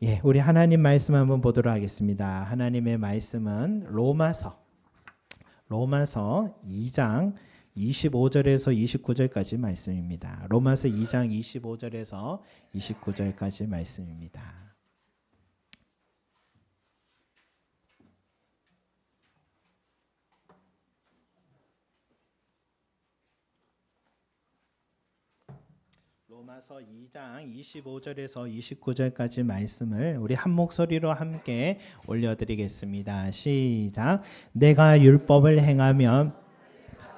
예, 우리 하나님 말씀 한번 보도록 하겠습니다. 하나님의 말씀은 로마서 로마서 2장 25절에서 29절까지 말씀입니다. 로마서 2장 25절에서 29절까지 말씀입니다. 로마서 2장 25절에서 29절까지 말씀을 우리 한 목소리로 함께 올려드리겠습니다. 시작. 내가 율법을 행하면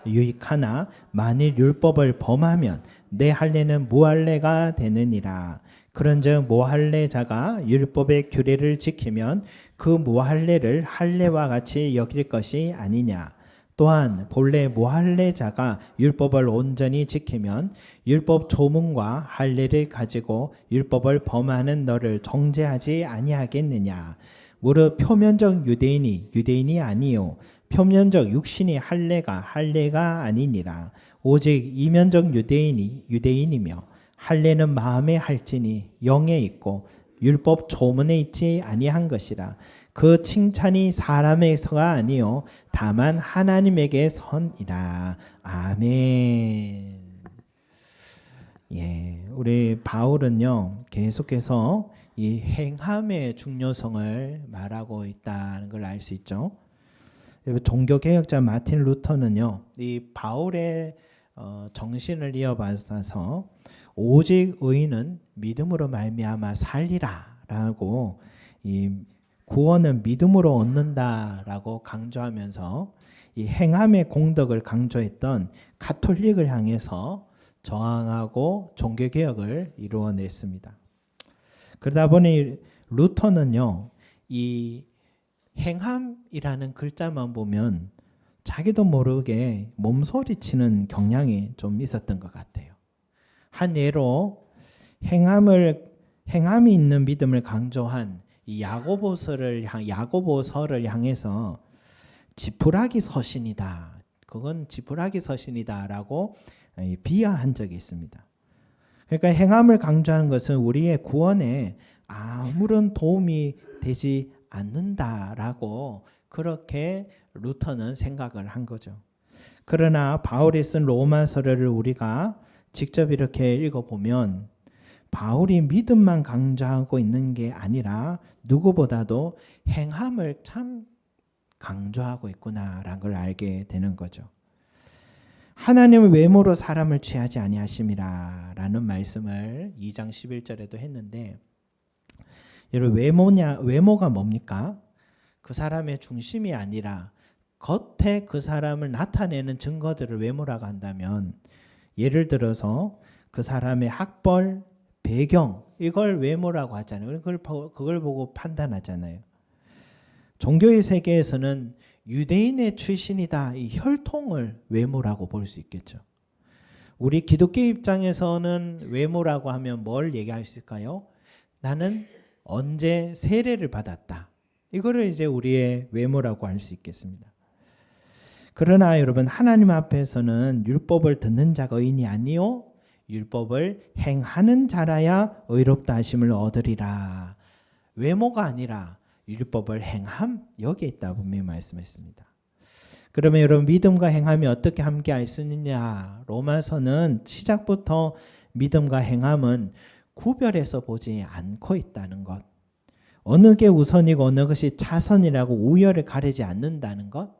유익하나 만일 율법을 범하면 내 할례는 무할례가 되느니라. 그런즉 무할례자가 율법의 규례를 지키면 그 무할례를 할례와 같이 여길 것이 아니냐. 또한 본래 무할례자가 율법을 온전히 지키면 율법 조문과 할례를 가지고 율법을 범하는 너를 정죄하지 아니하겠느냐. 무릇 표면적 유대인이 유대인이 아니요. 표면적 육신이 할례가 할례가 아니니라. 오직 이면적 유대인이 유대인이며 할례는 마음에 할지니 영에 있고 율법 조문에 있지 아니한 것이라 그 칭찬이 사람에서가 아니요 다만 하나님에게 선이라 아멘. 예, 우리 바울은요 계속해서 이 행함의 중요성을 말하고 있다는 걸 알 수 있죠. 종교 개혁자 마틴 루터는요 이 바울의 어, 정신을 이어받아서 오직 의인은 믿음으로 말미암아 살리라라고 이 구원은 믿음으로 얻는다라고 강조하면서 이 행함의 공덕을 강조했던 카톨릭을 향해서 저항하고 종교 개혁을 이루어냈습니다. 그러다 보니 루터는요, 이 행함이라는 글자만 보면 자기도 모르게 몸소리치는 경향이 좀 있었던 것 같아요. 한 예로 행함을 행함이 있는 믿음을 강조한 이 야고보서를 향 야고보서를 향해서 지푸라기 서신이다. 그건 지푸라기 서신이다라고 비하한 적이 있습니다. 그러니까 행함을 강조하는 것은 우리의 구원에 아무런 도움이 되지 않는다라고 그렇게 루터는 생각을 한 거죠. 그러나 바울이 쓴 로마서를 우리가 직접 이렇게 읽어보면 바울이 믿음만 강조하고 있는 게 아니라 누구보다도 행함을 참 강조하고 있구나라는 걸 알게 되는 거죠. 하나님은 외모로 사람을 취하지 아니하심이라라는 말씀을 2장 11절에도 했는데 여러분 외모냐 외모가 뭡니까? 그 사람의 중심이 아니라 겉에 그 사람을 나타내는 증거들을 외모라고 한다면 예를 들어서 그 사람의 학벌, 배경 이걸 외모라고 하잖아요. 그걸 그걸 보고 판단하잖아요. 종교의 세계에서는 유대인의 출신이다 이 혈통을 외모라고 볼 수 있겠죠. 우리 기독교 입장에서는 외모라고 하면 뭘 얘기할 수 있을까요? 나는 언제 세례를 받았다. 이거를 이제 우리의 외모라고 할 수 있겠습니다. 그러나 여러분 하나님 앞에서는 율법을 듣는 자가 의인이 아니요 율법을 행하는 자라야 의롭다 하심을 얻으리라. 외모가 아니라 율법을 행함 여기에 있다 분명히 말씀했습니다. 그러면 여러분 믿음과 행함이 어떻게 함께 할수 있느냐? 로마서는 시작부터 믿음과 행함은 구별해서 보지 않고 있다는 것. 어느 게 우선이고 어느 것이 차선이라고 우열을 가리지 않는다는 것.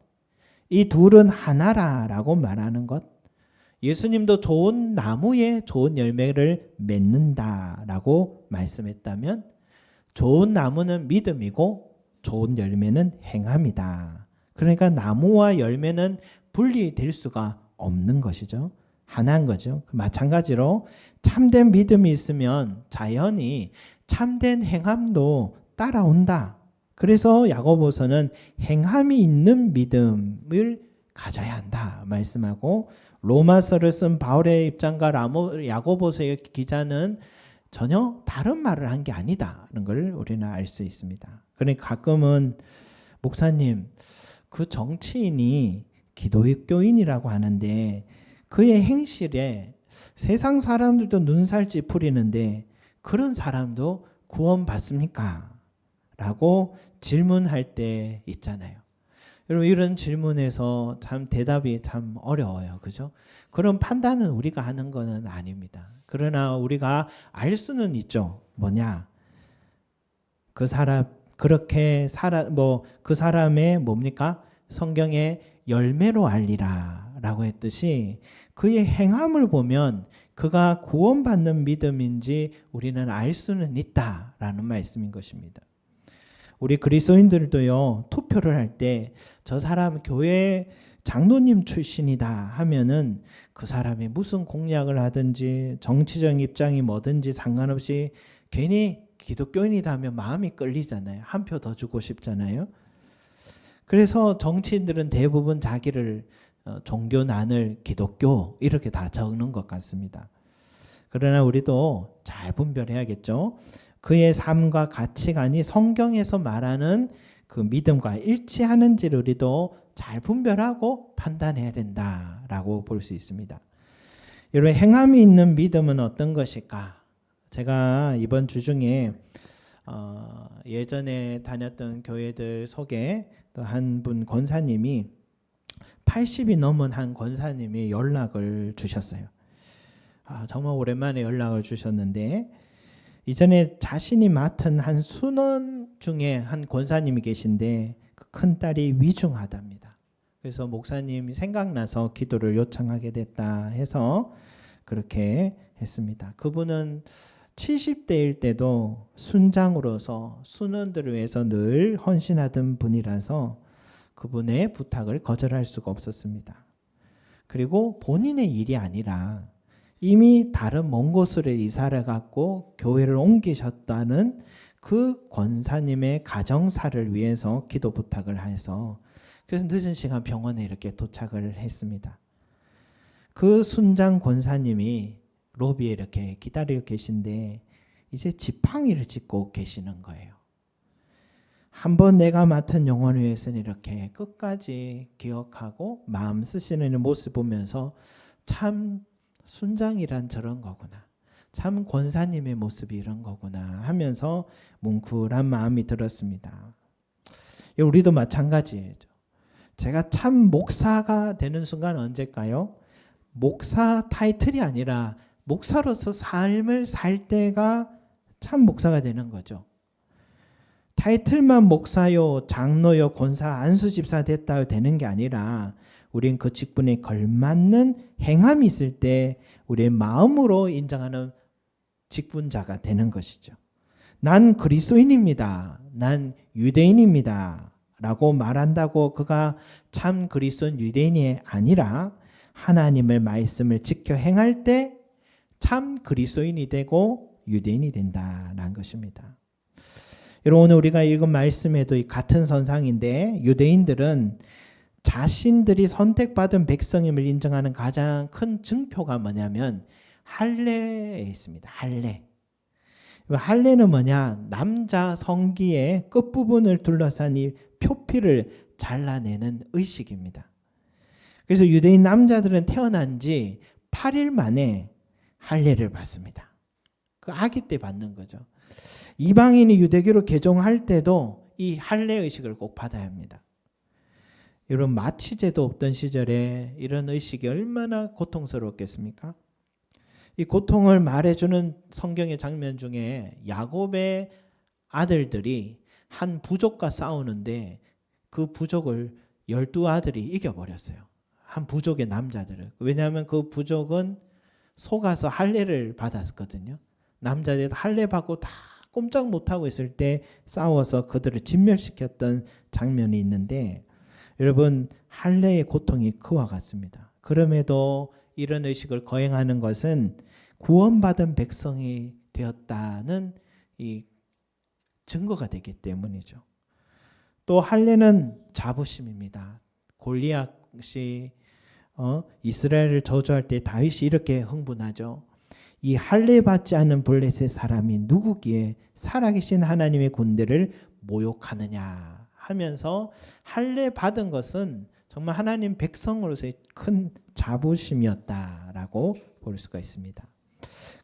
이 둘은 하나라라고 말하는 것. 예수님도 좋은 나무에 좋은 열매를 맺는다라고 말씀했다면 좋은 나무는 믿음이고 좋은 열매는 행함이다. 그러니까 나무와 열매는 분리될 수가 없는 것이죠. 하나인 거죠. 마찬가지로 참된 믿음이 있으면 자연히 참된 행함도 따라온다. 그래서 야고보서는 행함이 있는 믿음을 가져야 한다 말씀하고 로마서를 쓴 바울의 입장과 라모, 야고보서의 기자는 전혀 다른 말을 한 게 아니다는 걸 우리는 알 수 있습니다. 그러니까 가끔은 목사님 그 정치인이 기독교인이라고 하는데 그의 행실에 세상 사람들도 눈살 찌푸리는데 그런 사람도 구원 받습니까? 라고 질문할 때 있잖아요. 여러분 이런 질문에서 참 대답이 참 어려워요. 그죠? 그런 판단은 우리가 하는 거는 아닙니다. 그러나 우리가 알 수는 있죠. 뭐냐? 그 사람 그렇게 살아 뭐 그 사람의 뭡니까? 성경에 열매로 알리라라고 했듯이 그의 행함을 보면 그가 구원받는 믿음인지 우리는 알 수는 있다라는 말씀인 것입니다. 우리 그리스도인들도요 투표를 할 때 저 사람 교회 장로님 출신이다 하면은 그 사람이 무슨 공약을 하든지 정치적 입장이 뭐든지 상관없이 괜히 기독교인이다 하면 마음이 끌리잖아요. 한 표 더 주고 싶잖아요. 그래서 정치인들은 대부분 자기를 어, 종교 난을 기독교 이렇게 다 적는 것 같습니다. 그러나 우리도 잘 분별해야겠죠. 그의 삶과 가치관이 성경에서 말하는 그 믿음과 일치하는지를 우리도 잘 분별하고 판단해야 된다라고 볼 수 있습니다. 여러분 행함이 있는 믿음은 어떤 것일까? 제가 이번 주 중에 어, 예전에 다녔던 교회들 속에 또 한 분 권사님이 80이 넘은 한 권사님이 연락을 주셨어요. 아, 정말 오랜만에 연락을 주셨는데 이전에 자신이 맡은 한 순원 중에 한 권사님이 계신데 그 큰 딸이 위중하답니다. 그래서 목사님이 생각나서 기도를 요청하게 됐다 해서 그렇게 했습니다. 그분은 70대일 때도 순장으로서 순원들을 위해서 늘 헌신하던 분이라서 그분의 부탁을 거절할 수가 없었습니다. 그리고 본인의 일이 아니라 이미 다른 먼 곳으로 이사를 갔고 교회를 옮기셨다는 그 권사님의 가정사를 위해서 기도 부탁을 해서 그래서 늦은 시간 병원에 이렇게 도착을 했습니다. 그 순장 권사님이 로비에 이렇게 기다리고 계신데 이제 지팡이를 짚고 계시는 거예요. 한번 내가 맡은 영혼을 위해서는 이렇게 끝까지 기억하고 마음 쓰시는 모습 보면서 참 순장이란 저런 거구나. 참 권사님의 모습이 이런 거구나 하면서 뭉클한 마음이 들었습니다. 우리도 마찬가지예요. 제가 참 목사가 되는 순간 언제일까요? 목사 타이틀이 아니라 목사로서 삶을 살 때가 참 목사가 되는 거죠. 타이틀만 목사요, 장로요, 권사, 안수 집사 됐다 되는 게 아니라 우린 그 직분에 걸맞는 행함이 있을 때 우리의 마음으로 인정하는 직분자가 되는 것이죠. 난 그리스도인입니다. 난 유대인입니다. 라고 말한다고 그가 참 그리스도인 유대인이 아니라 하나님의 말씀을 지켜 행할 때 참 그리스도인이 되고 유대인이 된다라는 것입니다. 여러분 오늘 우리가 읽은 말씀에도 같은 선상인데 유대인들은 자신들이 선택받은 백성임을 인정하는 가장 큰 증표가 뭐냐면 할례에 있습니다. 할례. 할례는 뭐냐? 남자 성기의 끝부분을 둘러싼 이 표피를 잘라내는 의식입니다. 그래서 유대인 남자들은 태어난 지 8일 만에 할례를 받습니다. 그 아기 때 받는 거죠. 이방인이 유대교로 개종할 때도 이 할례 의식을 꼭 받아야 합니다. 여러분 마취제도 없던 시절에 이런 의식이 얼마나 고통스러웠겠습니까? 이 고통을 말해주는 성경의 장면 중에 야곱의 아들들이 한 부족과 싸우는데 그 부족을 열두 아들이 이겨버렸어요. 한 부족의 남자들을. 왜냐하면 그 부족은 속아서 할례를 받았거든요. 남자들 할례 받고 다 꼼짝 못하고 있을 때 싸워서 그들을 진멸시켰던 장면이 있는데 여러분 할례의 고통이 그와 같습니다. 그럼에도 이런 의식을 거행하는 것은 구원받은 백성이 되었다는 이 증거가 되기 때문이죠. 또 할례는 자부심입니다. 골리앗이 어, 이스라엘을 저주할 때 다윗이 이렇게 흥분하죠. 이 할례 받지 않은 블레셋 사람이 누구기에 살아계신 하나님의 군대를 모욕하느냐 하면서 할례 받은 것은 정말 하나님 백성으로서의 큰 자부심이었다라고 볼 수가 있습니다.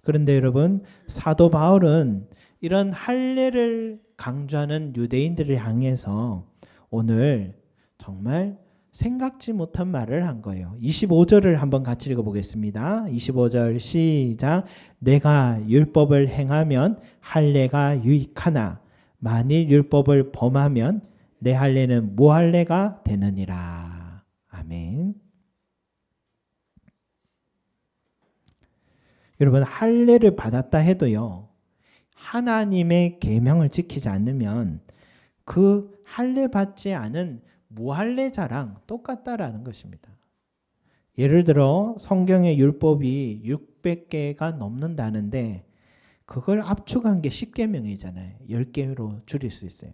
그런데 여러분 사도 바울은 이런 할례를 강조하는 유대인들을 향해서 오늘 정말 생각지 못한 말을 한 거예요. 25절을 한번 같이 읽어 보겠습니다. 25절 시작. 내가 율법을 행하면 할례가 유익하나 만일 율법을 범하면 내 할례는 무할례가 되느니라. 아멘. 여러분 할례를 받았다 해도요. 하나님의 계명을 지키지 않으면 그 할례 받지 않은 무할례자랑 똑같다라는 것입니다. 예를 들어 성경의 율법이 600개가 넘는다는데 그걸 압축한 게 10계명이잖아요. 10개로 줄일 수 있어요.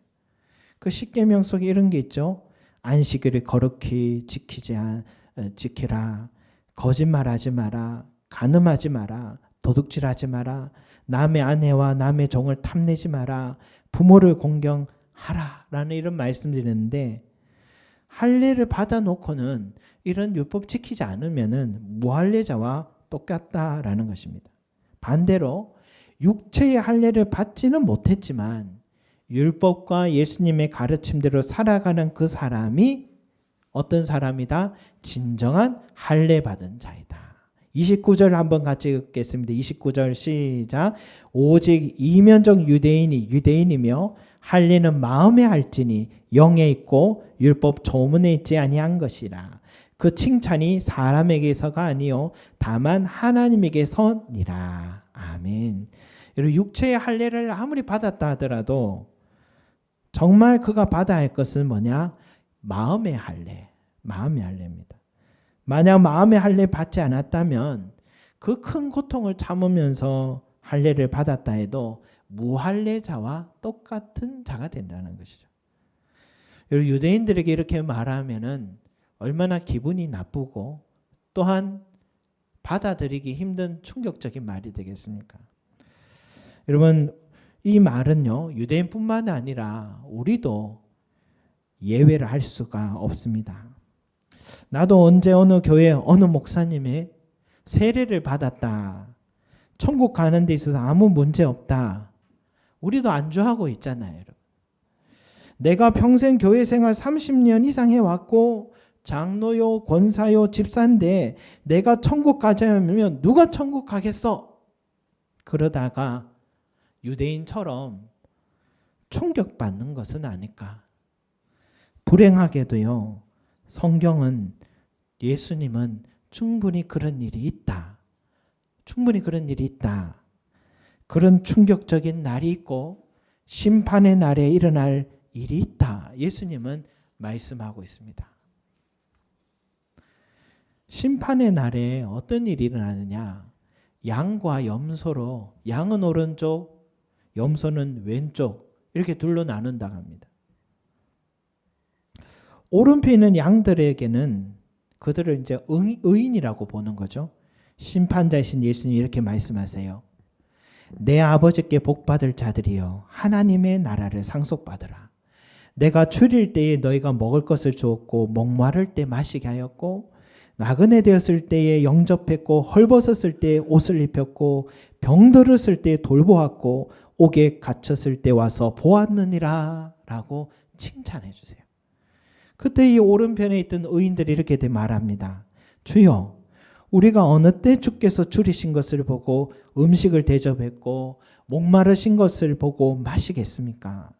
그 10계명 속에 이런 게 있죠. 안식일을 거룩히 지키지 않, 어, 지키라. 거짓말하지 마라. 간음하지 마라. 도둑질하지 마라. 남의 아내와 남의 종을 탐내지 마라. 부모를 공경하라 라는 이런 말씀드리는데 할례를 받아 놓고는 이런 율법 지키지 않으면은 무할례자와 똑같다라는 것입니다. 반대로 육체의 할례를 받지는 못했지만 율법과 예수님의 가르침대로 살아가는 그 사람이 어떤 사람이다? 진정한 할례 받은 자이다. 29절 한번 같이 읽겠습니다. 29절 시작. 오직 이면적 유대인이 유대인이며 할례는 마음에 할지니 영에 있고 율법 조문에 있지 아니한 것이라. 그 칭찬이 사람에게서가 아니요 다만 하나님에게서니라. 아멘. 여러분 육체의 할례를 아무리 받았다 하더라도 정말 그가 받아야 할 것은 뭐냐? 마음의 할례. 마음의 할례입니다. 만약 마음의 할례 받지 않았다면 그 큰 고통을 참으면서 할례를 받았다 해도 무할례자와 똑같은 자가 된다는 것이죠. 유대인들에게 이렇게 말하면은 얼마나 기분이 나쁘고 또한 받아들이기 힘든 충격적인 말이 되겠습니까? 여러분 이 말은요 유대인뿐만 아니라 우리도 예외를 할 수가 없습니다. 나도 언제 어느 교회 어느 목사님의 세례를 받았다. 천국 가는 데 있어서 아무 문제 없다. 우리도 안주하고 있잖아요, 여러분. 내가 평생 교회 생활 30년 이상 해왔고 장로요, 권사요, 집사인데 내가 천국 가자면 누가 천국 가겠어? 그러다가 유대인처럼 충격받는 것은 아닐까? 불행하게도요. 성경은 예수님은 충분히 그런 일이 있다. 충분히 그런 일이 있다. 그런 충격적인 날이 있고 심판의 날에 일어날 일이 있다. 예수님은 말씀하고 있습니다. 심판의 날에 어떤 일이 일어나느냐? 양과 염소로 양은 오른쪽, 염소는 왼쪽 이렇게 둘로 나눈다고 합니다. 오른편에 있는 양들에게는 그들을 이제 의인이라고 보는 거죠. 심판자이신 예수님이 이렇게 말씀하세요. 내 아버지께 복받을 자들이여 하나님의 나라를 상속받으라. 내가 줄일 때에 너희가 먹을 것을 주었고 목마를 때 마시게 하였고 나그네 되었을 때에 영접했고 헐벗었을 때에 옷을 입혔고 병들었을 때에 돌보았고 옥에 갇혔을 때 와서 보았느니라 라고 칭찬해 주세요. 그때 이 오른편에 있던 의인들이 이렇게 말합니다. 주여 우리가 어느 때 주께서 줄이신 것을 보고 음식을 대접했고 목마르신 것을 보고 마시겠습니까?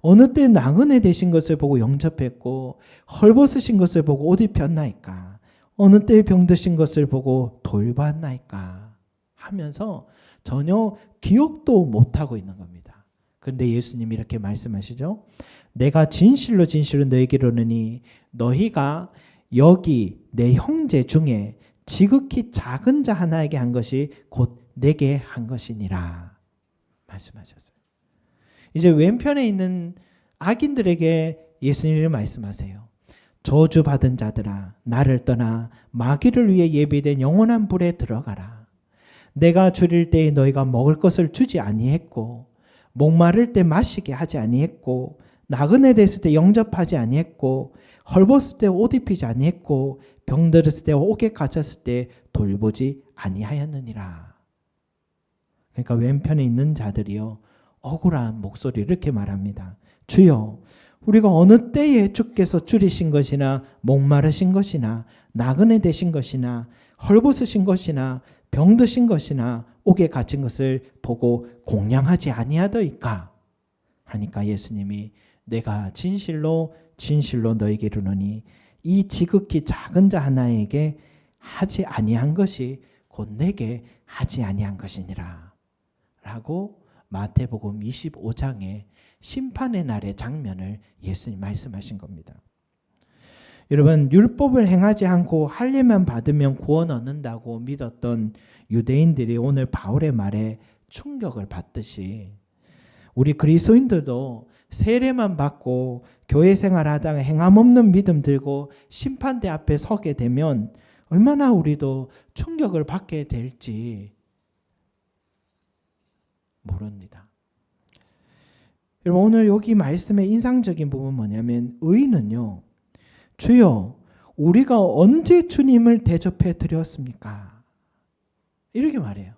어느 때 나그네 되신 것을 보고 영접했고 헐벗으신 것을 보고 옷 입혔나이까? 어느 때 병드신 것을 보고 돌봤나이까? 하면서 전혀 기억도 못하고 있는 겁니다. 그런데 예수님이 이렇게 말씀하시죠. 내가 진실로 진실로 너에게 이르노니 너희가 여기 내 형제 중에 지극히 작은 자 하나에게 한 것이 곧 내게 한 것이니라 말씀하셨어요. 이제 왼편에 있는 악인들에게 예수님이 말씀하세요. 저주 받은 자들아 나를 떠나 마귀를 위해 예비된 영원한 불에 들어가라. 내가 줄일 때에 너희가 먹을 것을 주지 아니했고 목마를 때 마시게 하지 아니했고 나그네 됐을 때 영접하지 아니했고 헐벗을 때 옷 입히지 아니했고 병들었을 때 옥에 갇혔을 때 돌보지 아니하였느니라. 그러니까 왼편에 있는 자들이요 억울한 목소리 이렇게 말합니다. 주여, 우리가 어느 때에 주께서 줄이신 것이나 목마르신 것이나 나그네 되신 것이나 헐벗으신 것이나 병드신 것이나 옥에 갇힌 것을 보고 공양하지 아니하더이까 하니까 예수님이 내가 진실로 진실로 너에게 이르노니 이 지극히 작은 자 하나에게 하지 아니한 것이 곧 내게 하지 아니한 것이니라 라고 마태복음 25장의 심판의 날의 장면을 예수님 말씀하신 겁니다. 여러분 율법을 행하지 않고 할례만 받으면 구원 얻는다고 믿었던 유대인들이 오늘 바울의 말에 충격을 받듯이 우리 그리스도인들도 세례만 받고 교회 생활하다가 행함 없는 믿음 들고 심판대 앞에 서게 되면 얼마나 우리도 충격을 받게 될지 모릅니다. 여러분 오늘 여기 말씀의 인상적인 부분 뭐냐면 의인은요. 주여 우리가 언제 주님을 대접해 드렸습니까? 이렇게 말해요.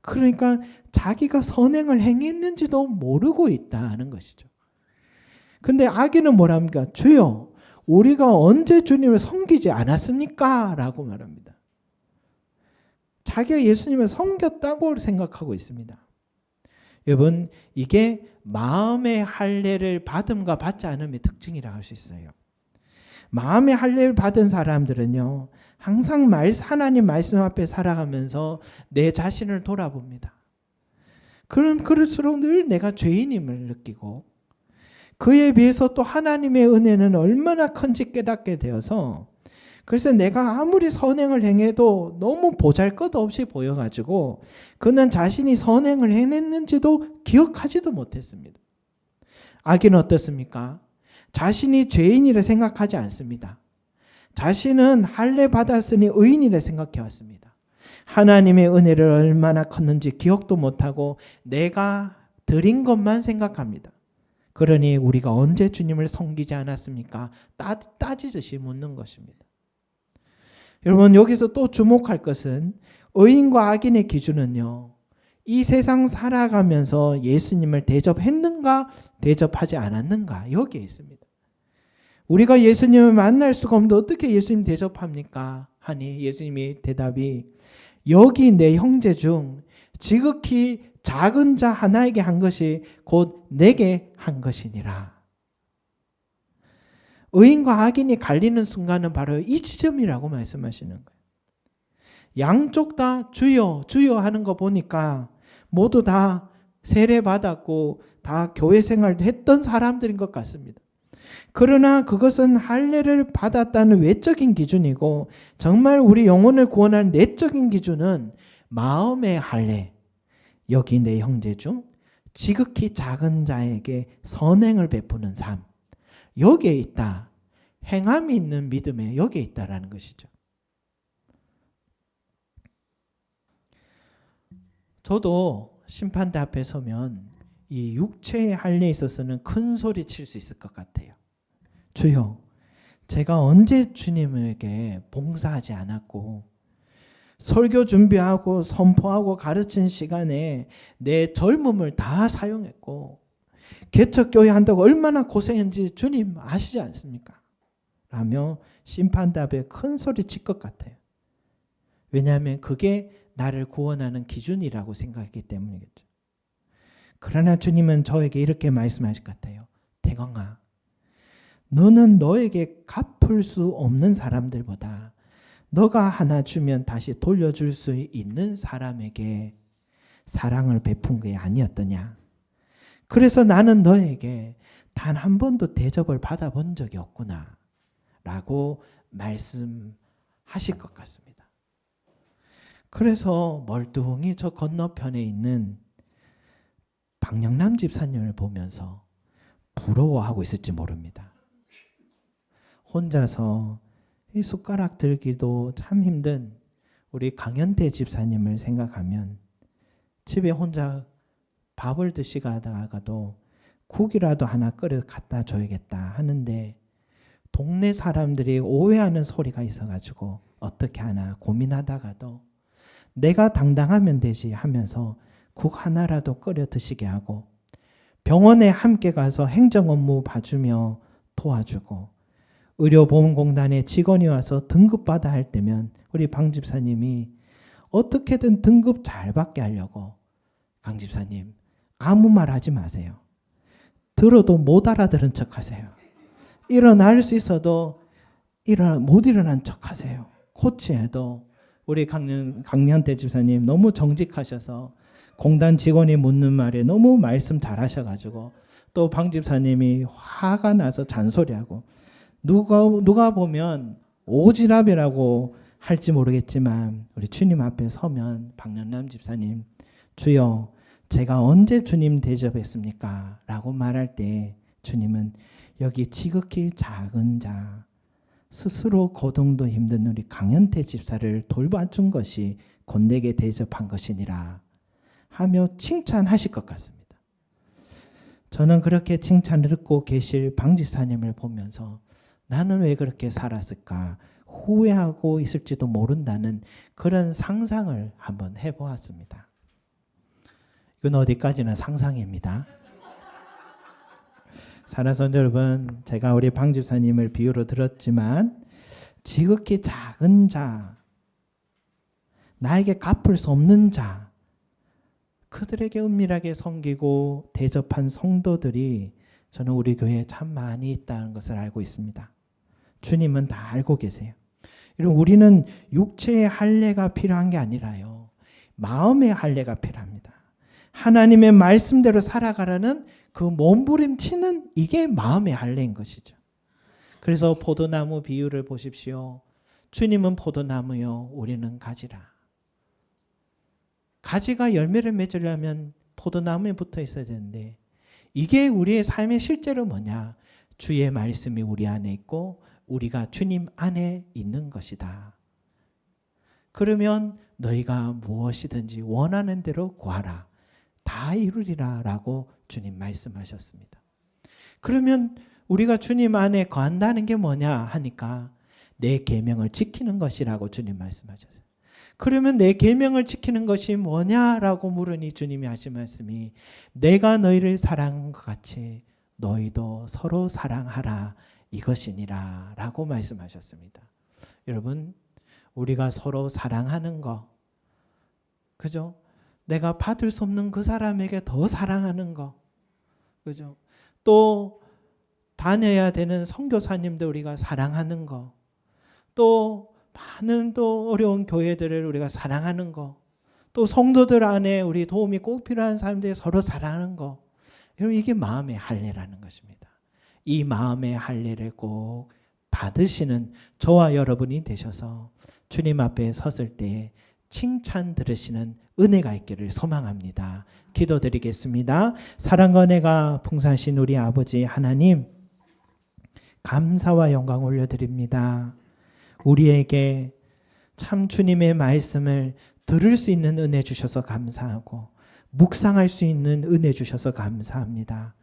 그러니까 자기가 선행을 행했는지도 모르고 있다는 것이죠. 근데 악인은 뭐랍니까? 주여 우리가 언제 주님을 섬기지 않았습니까? 라고 말합니다. 자기가 예수님을 섬겼다고 생각하고 있습니다. 여러분 이게 마음의 할례를 받음과 받지 않음의 특징이라 할 수 있어요. 마음의 할례를 받은 사람들은요. 항상 말 하나님 말씀 앞에 살아가면서 내 자신을 돌아봅니다. 그런 그럴수록 늘 내가 죄인임을 느끼고 그에 비해서 또 하나님의 은혜는 얼마나 큰지 깨닫게 되어서 그래서 내가 아무리 선행을 행해도 너무 보잘 것 없이 보여가지고 그는 자신이 선행을 해냈는지도 기억하지도 못했습니다. 악인은 어떻습니까? 자신이 죄인이라 생각하지 않습니다. 자신은 할례 받았으니 의인이라 생각해 왔습니다. 하나님의 은혜를 얼마나 컸는지 기억도 못하고 내가 드린 것만 생각합니다. 그러니 우리가 언제 주님을 섬기지 않았습니까? 따, 따지듯이 묻는 것입니다. 여러분 여기서 또 주목할 것은 의인과 악인의 기준은요. 이 세상 살아가면서 예수님을 대접했는가 대접하지 않았는가 여기에 있습니다. 우리가 예수님을 만날 수가 없는데 어떻게 예수님 대접합니까? 하니 예수님이 대답이 여기 내 형제 중 지극히 작은 자 하나에게 한 것이 곧 내게 한 것이니라. 의인과 악인이 갈리는 순간은 바로 이 지점이라고 말씀하시는 거예요. 양쪽 다 주여 주여 하는 거 보니까 모두 다 세례 받았고 다 교회 생활도 했던 사람들인 것 같습니다. 그러나 그것은 할례를 받았다는 외적인 기준이고 정말 우리 영혼을 구원할 내적인 기준은 마음의 할례. 여기 내 형제 중 지극히 작은 자에게 선행을 베푸는 삶. 여기에 있다. 행함이 있는 믿음에 여기에 있다라는 것이죠. 저도 심판대 앞에 서면 이 육체의 할례에 있어서는 큰 소리 칠 수 있을 것 같아요. 주여, 제가 언제 주님에게 봉사하지 않았고 설교 준비하고 선포하고 가르친 시간에 내 젊음을 다 사용했고 개척교회 한다고 얼마나 고생했는지 주님 아시지 않습니까? 라며 심판답에 큰 소리 칠 것 같아요. 왜냐하면 그게 나를 구원하는 기준이라고 생각했기 때문이겠죠. 그러나 주님은 저에게 이렇게 말씀하실 것 같아요. 대광아, 너는 너에게 갚을 수 없는 사람들보다 너가 하나 주면 다시 돌려줄 수 있는 사람에게 사랑을 베푼 게 아니었더냐. 그래서 나는 너에게 단 한 번도 대접을 받아본 적이 없구나. 라고 말씀하실 것 같습니다. 그래서 멀뚱히 저 건너편에 있는 박영남 집사님을 보면서 부러워하고 있을지 모릅니다. 혼자서 이 숟가락 들기도 참 힘든 우리 강현태 집사님을 생각하면 집에 혼자 밥을 드시다가도 국이라도 하나 끓여 갖다 줘야겠다 하는데 동네 사람들이 오해하는 소리가 있어가지고 어떻게 하나 고민하다가도 내가 당당하면 되지 하면서 국 하나라도 끓여 드시게 하고 병원에 함께 가서 행정 업무 봐주며 도와주고 의료보험공단에 직원이 와서 등급받아 할 때면 우리 방 집사님이 어떻게든 등급 잘 받게 하려고 강 집사님 아무 말 하지 마세요. 들어도 못 알아들은 척 하세요. 일어날 수 있어도 일어나 못 일어난 척 하세요. 코치해도 우리 강년 강년대 집사님 너무 정직하셔서 공단 직원이 묻는 말에 너무 말씀 잘하셔가지고 또 방 집사님이 화가 나서 잔소리하고 누가 누가 보면 오지랖이라고 할지 모르겠지만 우리 주님 앞에 서면 박연남 집사님 주여 제가 언제 주님 대접했습니까? 라고 말할 때 주님은 여기 지극히 작은 자 스스로 거동도 힘든 우리 강현태 집사를 돌봐준 것이 곧 내게 대접한 것이니라 하며 칭찬하실 것 같습니다. 저는 그렇게 칭찬을 듣고 계실 방지사님을 보면서 나는 왜 그렇게 살았을까 후회하고 있을지도 모른다는 그런 상상을 한번 해보았습니다. 이건 어디까지나 상상입니다. 사랑하는 여러분, 제가 우리 방 집사님을 비유로 들었지만 지극히 작은 자, 나에게 갚을 수 없는 자, 그들에게 은밀하게 섬기고 대접한 성도들이 저는 우리 교회에 참 많이 있다는 것을 알고 있습니다. 주님은 다 알고 계세요. 여러분, 우리는 육체의 할례가 필요한 게 아니라요. 마음의 할례가 필요합니다. 하나님의 말씀대로 살아가라는 그 몸부림치는 이게 마음의 할례인 것이죠. 그래서 포도나무 비유를 보십시오. 주님은 포도나무요, 우리는 가지라. 가지가 열매를 맺으려면 포도나무에 붙어 있어야 되는데 이게 우리의 삶의 실제로 뭐냐? 주의 말씀이 우리 안에 있고 우리가 주님 안에 있는 것이다. 그러면 너희가 무엇이든지 원하는 대로 구하라. 다 이루리라 라고 주님 말씀하셨습니다. 그러면 우리가 주님 안에 거한다는 게 뭐냐 하니까 내 계명을 지키는 것이라고 주님 말씀하셨어요. 그러면 내 계명을 지키는 것이 뭐냐라고 물으니 주님이 하신 말씀이 내가 너희를 사랑한 것 같이 너희도 서로 사랑하라 이것이니라라고 말씀하셨습니다. 여러분 우리가 서로 사랑하는 거 그죠? 내가 받을 수 없는 그 사람에게 더 사랑하는 거 그죠? 또 다녀야 되는 선교사님들 우리가 사랑하는 거, 또 많은 또 어려운 교회들을 우리가 사랑하는 거, 또 성도들 안에 우리 도움이 꼭 필요한 사람들이 서로 사랑하는 거, 여러분 이게 마음의 할례라는 것입니다. 이 마음의 할례를 꼭 받으시는 저와 여러분이 되셔서 주님 앞에 섰을 때 칭찬 들으시는 은혜가 있기를 소망합니다. 기도드리겠습니다. 사랑과 은혜가 풍성하신 우리 아버지 하나님 감사와 영광 올려드립니다. 우리에게 참 주님의 말씀을 들을 수 있는 은혜 주셔서 감사하고 묵상할 수 있는 은혜 주셔서 감사합니다.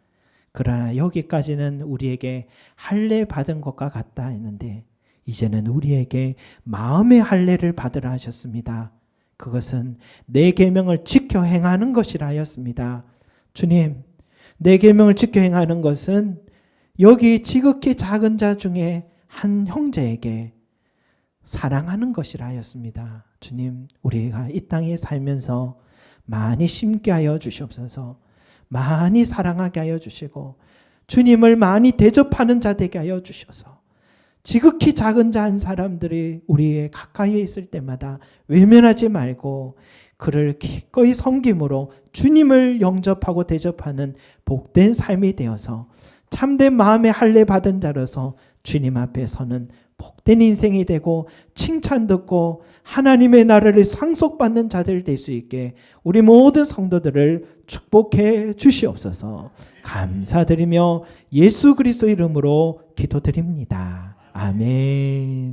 그러나 여기까지는 우리에게 할례 받은 것과 같다 했는데 이제는 우리에게 마음의 할례를 받으라 하셨습니다. 그것은 내 계명을 지켜 행하는 것이라 하였습니다. 주님, 내 계명을 지켜 행하는 것은 여기 지극히 작은 자 중에 한 형제에게 사랑하는 것이라 하였습니다. 주님, 우리가 이 땅에 살면서 많이 심게 하여 주시옵소서. 많이 사랑하게 하여 주시고 주님을 많이 대접하는 자 되게 하여 주셔서 지극히 작은 자 한 사람들이 우리의 가까이에 있을 때마다 외면하지 말고 그를 기꺼이 섬김으로 주님을 영접하고 대접하는 복된 삶이 되어서 참된 마음의 할례 받은 자로서 주님 앞에 서는 복된 인생이 되고 칭찬 듣고 하나님의 나라를 상속받는 자들 될 수 있게 우리 모든 성도들을 축복해 주시옵소서. 감사드리며 예수 그리스도 이름으로 기도드립니다. 아멘.